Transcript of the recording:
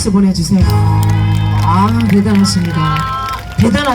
박수 보내주세요. 아, 대단하십니다. 대단하십니다.